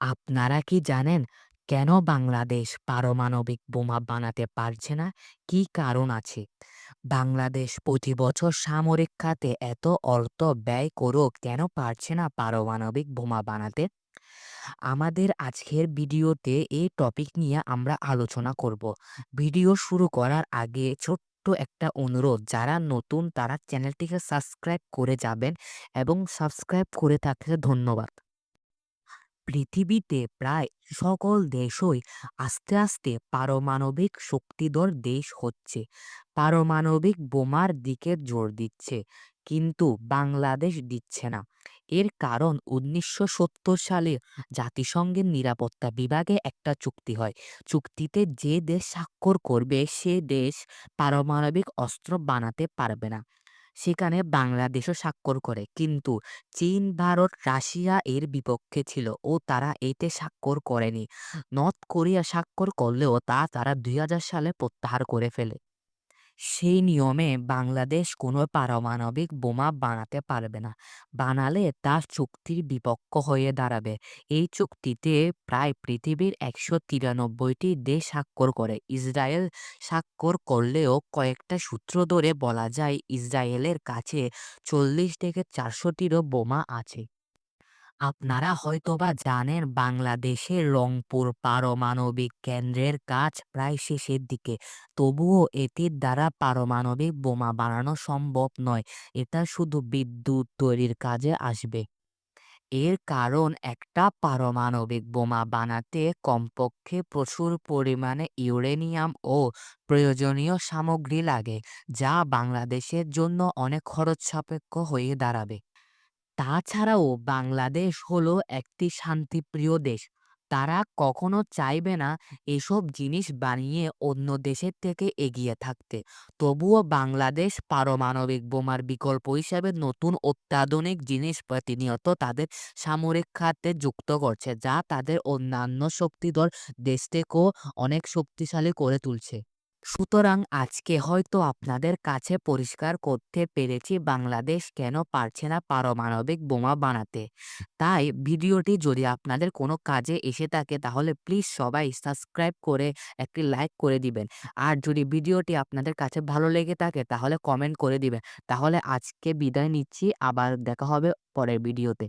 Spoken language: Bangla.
আপনারা কি জানেন কেন বাংলাদেশ পারমাণবিক বোমা বানাতে পারছে না? কি কারণ আছে? বাংলাদেশ প্রতি বছর সামরিক খাতে এত অর্থ ব্যয় করেও কেন পারছে না পারমাণবিক বোমা বানাতে? আমাদের আজকের ভিডিওতে এই টপিক নিয়ে আমরা আলোচনা করব। ভিডিও শুরু করার আগে ছোট্ট একটা অনুরোধ, যারা নতুন তারা চ্যানেলটিকে সাবস্ক্রাইব করে যাবেন এবং সাবস্ক্রাইব করে থাকলে ধন্যবাদ। পৃথিবীতে প্রায় সকল দেশই আস্তে আস্তে পারমাণবিক শক্তিধর দেশ হচ্ছে। পারমাণবিক বোমার দিকে জোর দিচ্ছে, কিন্তু বাংলাদেশ দিচ্ছে না। এর কারণ উনিশশো সত্তর সালে জাতিসংঘের নিরাপত্তা বিভাগে একটা চুক্তি হয়। চুক্তিতে যে দেশ স্বাক্ষর করবে, সে দেশ পারমাণবিক অস্ত্র বানাতে পারবে না। সেখানে বাংলাদেশও স্বাক্ষর করে। কিন্তু চীন, ভারত, রাশিয়া এর বিপক্ষে ছিল ও তারা এতে স্বাক্ষর করেনি। নর্থ কোরিয়া স্বাক্ষর করলেও তা তারা দুই হাজার সালে প্রত্যাহার করে ফেলে। সেই নিয়মে বাংলাদেশ কোনো পারমাণবিক বোমা বানাতে পারবে না। বানালে তা চুক্তির বিপক্ষ হয়ে দাঁড়াবে। এই চুক্তিতে প্রায় পৃথিবীর একশো তিরানব্বইটি দেশ স্বাক্ষর করে। ইসরায়েল স্বাক্ষর করলেও কয়েকটা সূত্র ধরে বলা যায়, ইসরায়েলের কাছে চল্লিশ থেকে চারশোটিরও বোমা আছে। আপনারা হয়তোবা জানেন বাংলাদেশের রংপুর পারমাণবিক কেন্দ্রের কাজ প্রায় শেষের দিকে। তবুও এটির দ্বারা পারমাণবিক বোমা বানানো সম্ভব নয়। এটা শুধু বিদ্যুৎ তৈরির কাজে আসবে। এর কারণ একটা পারমাণবিক বোমা বানাতে কমপক্ষে প্রচুর পরিমাণে ইউরেনিয়াম ও প্রয়োজনীয় সামগ্রী লাগে, যা বাংলাদেশের জন্য অনেক খরচ সাপেক্ষ হয়ে দাঁড়াবে। তাছাড়াও বাংলাদেশ হলো একটি শান্তিপ্রিয় দেশ। তারা কখনো চাইবে না এসব জিনিস বানিয়ে অন্য দেশের থেকে এগিয়ে থাকতে। তবুও বাংলাদেশ পারমাণবিক বোমার বিকল্প হিসেবে নতুন অত্যাধুনিক জিনিস প্রতিনিয়ত তাদের সামরিক খাতে যুক্ত করছে, যা তাদের অন্যান্য শক্তিধর দেশ থেকেও অনেক শক্তিশালী করে তুলছে। সুতরাং আজকে হয়তো আপনাদের কাছে পরিষ্কার করতে পেরেছি বাংলাদেশ কেন পারছে না পারমাণবিক বোমা বানাতে। তাই ভিডিওটি যদি আপনাদের কোনো কাজে এসে থাকে তাহলে প্লিজ সবাই সাবস্ক্রাইব করে একটি লাইক করে দিবেন। আর যদি ভিডিওটি আপনাদের কাছে ভালো লেগে থাকে তাহলে কমেন্ট করে দিবেন। তাহলে আজকে বিদায় নিচ্ছি, আবার দেখা হবে পরের ভিডিওতে।